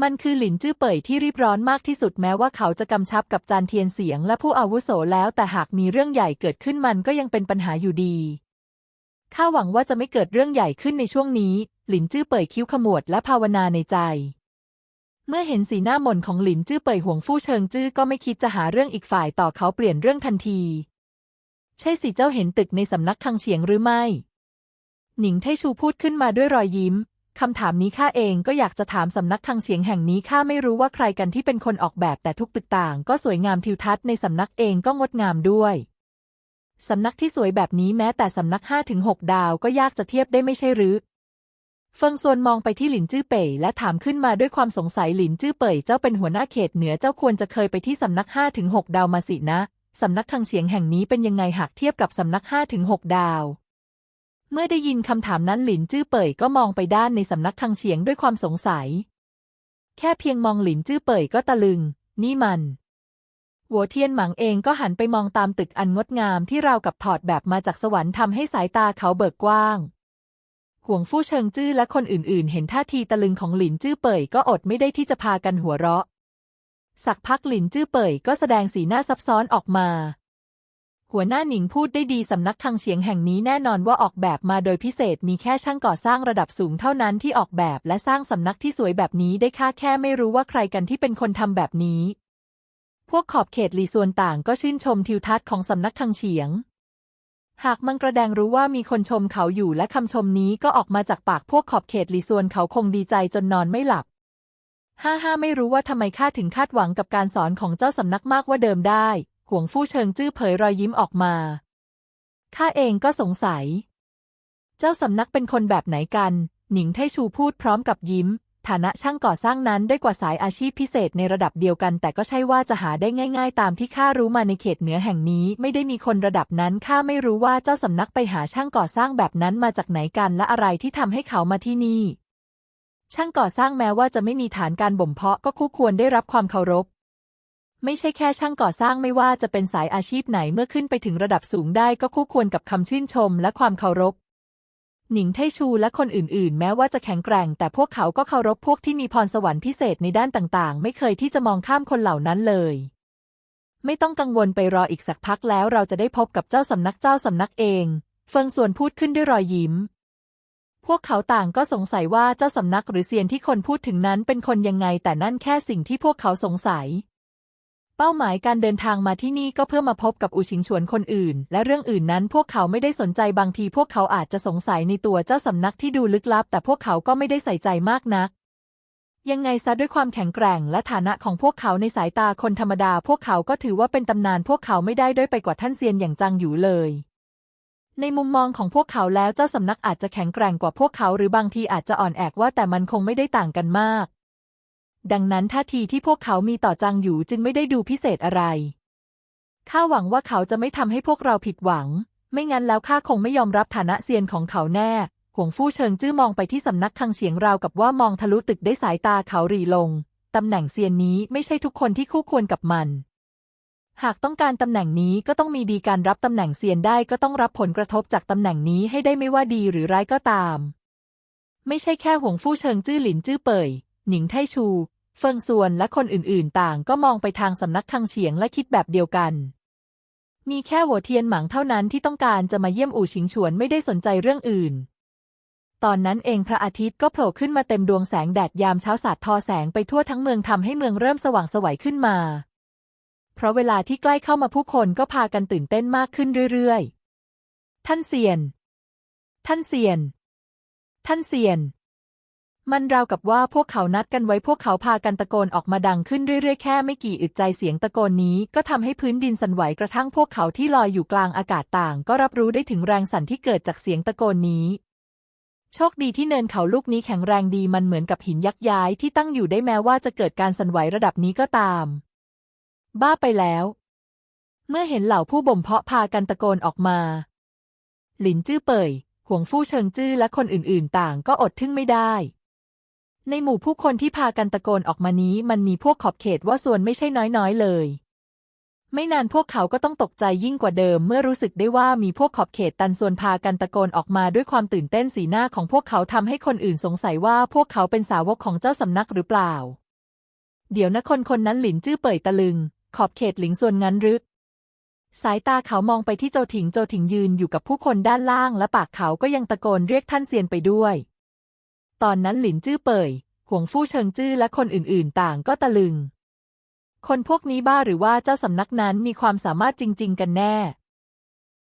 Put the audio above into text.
มันคือหลินจื้อเป่ยที่รีบร้อนมากที่สุดแม้ว่าเขาจะกำชับกับจานเทียนเสียงและผู้อาวุโสแล้ว แต่หากมีเรื่องใหญ่เกิดขึ้นมันก็ยังเป็นปัญหาอยู่ดีข้าหวังว่าจะไม่เกิดเรื่องใหญ่ขึ้นในช่วงนี้ หลินจื้อเป่ยคิ้วขมวดและภาวนาในใจ เมื่อเห็นสีหน้าหม่นของหลินจื้อเป่ยห่วงฟู่เชิงจื้อก็ไม่คิดจะหาเรื่องอีกฝ่ายต่อเขาเปลี่ยนเรื่องทันที ใช่สิเจ้าเห็นตึกในสำนักคังเฉียงหรือไม่ หนิงไทชูพูดขึ้นมาด้วยรอยยิ้ม คำถามนี้ข้าเองก็อยากจะถามสำนักคังเฉียงแห่งนี้ข้าไม่รู้ว่าใครกันที่เป็นคนออกแบบแต่ทุกตึกต่าง ก็สวยงามทิวทัศน์ในสำนักเองก็งดงามด้วยสำนักที่สวยแบบนี้แม้แต่สำนักห้าถึงหกดาวก็ยากจะเทียบได้ไม่ใช่หรือเฟิงซวนมองไปที่หลินจื้อเป่ยและถามขึ้นมาด้วยความสงสัยหลินจื้อเป่ยเจ้าเป็นหัวหน้าเขตเหนือเจ้าควรจะเคยไปที่สำนักห้าถึงหกดาวมาสินะสำนักคังเฉียงแห่งนี้เป็นยังไงหากเทียบกับสำนักห้าถึงหกดาว เมื่อได้ยินคำถามนั้นหลินจื้อเป่ยก็มองไปด้านในสำนักคังเฉียงด้วยความสงสัย แค่เพียงมองหลินจื้อเป่ยก็ตะลึง นี่มัน หัวเทียนหมังเองก็หันไปมองตามตึกอันงดงามที่ราวกับถอดแบบมาจากสวรรค์ทำให้สายตาเขาเบิกกว้าง ห่วงฟู่เชิงจื้อและคนอื่น ๆ เห็นท่าทีตะลึงของหลินจื้อเป่ยก็อดไม่ได้ที่จะพากันหัวเราะ สักพักหลินจื้อเป่ยก็แสดงสีหน้าซับซ้อนออกมา หัวหน้าหนิงพูดได้ดีสำนักคังเฉียงแห่งนี้แน่นอนว่าออกแบบมาโดยพิเศษมีแค่ช่างก่อสร้างระดับสูงเท่านั้นที่ออกแบบและสร้างสำนักที่สวยแบบนี้ได้ค่าแค่ไม่รู้ว่าใครกันที่เป็นคนทำแบบนี้ พวกขอบเขตหลีส่วนต่างก็ชื่นชมทิวทัศน์ของสำนักคังเฉียง หากมังกระแดงรู้ว่ามีคนชมเขาอยู่และคำชมนี้ก็ออกมาจากปากพวกขอบเขตหลีส่วนเขาคงดีใจจนนอนไม่หลับห้าห้าไม่รู้ว่าทำไมข้าถึงคาดหวังกับการสอนของเจ้าสำนักมากว่าเดิมได้ ห่วงฟู่เชิงจื้อเผยรอยยิ้มออกมา ข้าเองก็สงสัย เจ้าสำนักเป็นคนแบบไหนกัน หนิงไทชูพูดพร้อมกับยิ้ม ฐานะช่างก่อสร้างนั้นได้กว่าสายอาชีพพิเศษในระดับเดียวกัน แต่ก็ใช่ว่าจะหาได้ง่าย ๆ ตามที่ข้ารู้มาในเขตเหนือแห่งนี้ ไม่ได้มีคนระดับนั้นข้าไม่รู้ว่าเจ้าสำนักไปหาช่างก่อสร้างแบบนั้นมาจากไหนกันและอะไรที่ทำให้เขามาที่นี่ช่างก่อสร้างแม้ว่าจะไม่มีฐานการบ่มเพาะก็คู่ควรได้รับความเคารพ ไม่ใช่แค่ช่างก่อสร้างไม่ว่าจะเป็นสายอาชีพไหนเมื่อขึ้นไปถึงระดับสูงได้ก็คู่ควรกับคำชื่นชมและความเคารพ หนิงไทชูและคนอื่นๆ แม้ว่าจะแข็งแกร่ง แต่พวกเขาก็เคารพพวกที่มีพรสวรรค์พิเศษในด้านต่างๆ ไม่เคยที่จะมองข้ามคนเหล่านั้นเลยไม่ต้องกังวลไปรออีกสักพักแล้วเราจะได้พบกับเจ้าสำนักเจ้าสำนักเอง เฟิงส่วนพูดขึ้นด้วยรอยยิ้ม พวกเขาต่างก็สงสัยว่าเจ้าสำนักหรือเซียนที่คนพูดถึงนั้นเป็นคนยังไงแต่นั่นแค่สิ่งที่พวกเขาสงสัย เป้าหมายการเดินทางมาที่นี่ก็เพื่อมาพบกับอูชิงฉวนคนอื่น และเรื่องอื่นนั้นพวกเขาไม่ได้สนใจบางทีพวกเขาอาจจะสงสัยในตัวเจ้าสำนักที่ดูลึกลับ แต่พวกเขาก็ไม่ได้ใส่ใจมากนัก ยังไงซะด้วยความแข็งแกร่งและฐานะของพวกเขาในสายตาคนธรรมดา พวกเขาก็ถือว่าเป็นตำนานพวกเขาไม่ได้ด้อยไปกว่าท่านเซียนอย่างจางหยูเลยในมุมมองของพวกเขาแล้วเจ้าสำนักอาจจะแข็งแกร่งกว่าพวกเขาหรือบางทีอาจจะอ่อนแอกว่าแต่มันคงไม่ได้ต่างกันมาก ดังนั้นท่าทีที่พวกเขามีต่อจางหยูจึงไม่ได้ดูพิเศษอะไรข้าหวังว่าเขาจะไม่ทำให้พวกเราผิดหวัง ไม่งั้นแล้วข้าคงไม่ยอมรับฐานะเซียนของเขาแน่ หวงฟู่เชิงจื้อมองไปที่สำนักคังเฉียงราวกับว่ามองทะลุตึกได้สายตาเขารีลง ตำแหน่งเซียนนี้ไม่ใช่ทุกคนที่คู่ควรกับมัน หากต้องการตำแหน่งนี้ก็ต้องมีดีการรับตำแหน่งเซียนได้ก็ต้องรับผลกระทบจากตำแหน่งนี้ให้ได้ไม่ว่าดีหรือร้ายก็ตาม ไม่ใช่แค่หวงฟู่เชิงจื้อหลินจื้อเป่ย หนิงไทชู เฟิงซวนและคนอื่นๆ ต่างก็มองไปทางสำนักคังเฉียงและคิดแบบเดียวกัน มีแค่หัวเทียนหมังเท่านั้นที่ต้องการจะมาเยี่ยมอู่ชิงฉวนไม่ได้สนใจเรื่องอื่น ตอนนั้นเองพระอาทิตย์ก็โผล่ขึ้นมาเต็มดวงแสงแดดยามเช้าสาดทอแสงไปทั่วทั้งเมืองทำให้เมืองเริ่มสว่างสวัยขึ้นมา เพราะเวลาที่ใกล้เข้ามาผู้คนก็พากันตื่นเต้นมากขึ้นเรื่อยๆ ท่านเซียน ท่านเซียน ท่านเซียน มันราวกับว่าพวกเขานัดกันไว้พวกเขาพากันตะโกนออกมาดังขึ้นเรื่อยๆ แค่ไม่กี่อึดใจเสียงตะโกนนี้ ก็ทำให้พื้นดินสั่นไหวกระทั่งพวกเขาที่ลอยอยู่กลางอากาศต่าง ก็รับรู้ได้ถึงแรงสั่นที่เกิดจากเสียงตะโกนนี้ โชคดีที่เนินเขาลูกนี้แข็งแรงดีมันเหมือนกับหินยักษ์ย้ายที่ตั้งอยู่ได้แม้ว่าจะเกิดการสั่นไหวระดับนี้ก็ตาม บ้าไปแล้ว เมื่อเห็นเหล่าผู้บ่มเพาะพากันตะโกนออกมา หลินจื้อเป่ยห่วงฟู่เชิงจื้อและคนอื่นๆ ต่างก็อดทึ่งไม่ได้ ในหมู่ผู้คนที่พากันตะโกนออกมานี้มันมีพวกขอบเขตว่าส่วนไม่ใช่น้อยๆเลย ไม่นานพวกเขาก็ต้องตกใจยิ่งกว่าเดิม เมื่อรู้สึกได้ว่ามีพวกขอบเขตตันส่วนพากันตะโกนออกมาด้วยความตื่นเต้นสีหน้าของพวกเขาทำให้คนอื่นสงสัยว่าพวกเขาเป็นสาวกของเจ้าสำนักหรือเปล่า เดี๋ยวนะคนคนนั้นหลินจื้อเป่ยตะลึง ขอบเขตหลิงส่วนงั้นรือสายตาเขามองไปที่โจถิงโจถิงยืนอยู่กับผู้คนด้านล่าง และปากเขาก็ยังตะโกนเรียกท่านเซียนไปด้วย ตอนนั้นหลินจื้อเป่ยห่วงฟู่เชิงจื้อและคนอื่นๆ ต่างก็ตะลึง คนพวกนี้บ้าหรือว่าเจ้าสำนักนั้นมีความสามารถจริง ๆ กันแน่